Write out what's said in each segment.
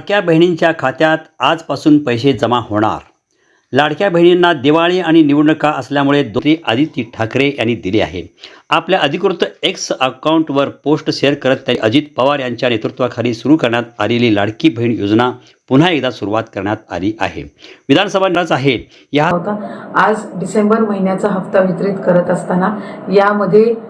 लाडक्या बहिणींच्या खात्यात आजपासून पैसे जमा होणार. लाडक्या बहिणींना दिवाळी आणि निवडणुका असल्यामुळे दोन्ही आदित्य ठाकरे यांनी दिली आहे. आपल्या अधिकृत एक्स अकाउंटवर पोस्ट शेअर करत त्यांनी अजित पवार यांच्या नेतृत्वाखाली सुरू करण्यात आलेली लाडकी बहीण योजना पुन्हा एकदा सुरुवात करण्यात आली आहे. विधानसभा आहे. या होता. आज डिसेंबर महिन्याचा हप्ता वितरित करत असताना यामध्ये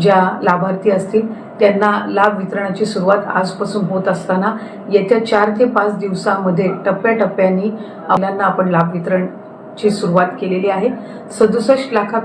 ज्या लाभार्थी असतील त्यांना लाभ वितरणाची सुरुवात आजपासून होत असताना येत्या चार ते पाच दिवसामध्ये टप्प्याटप्प्याने मुलांना आपण लाभ वितरणची सुरुवात केलेली आहे. सदुसष्ट लाखा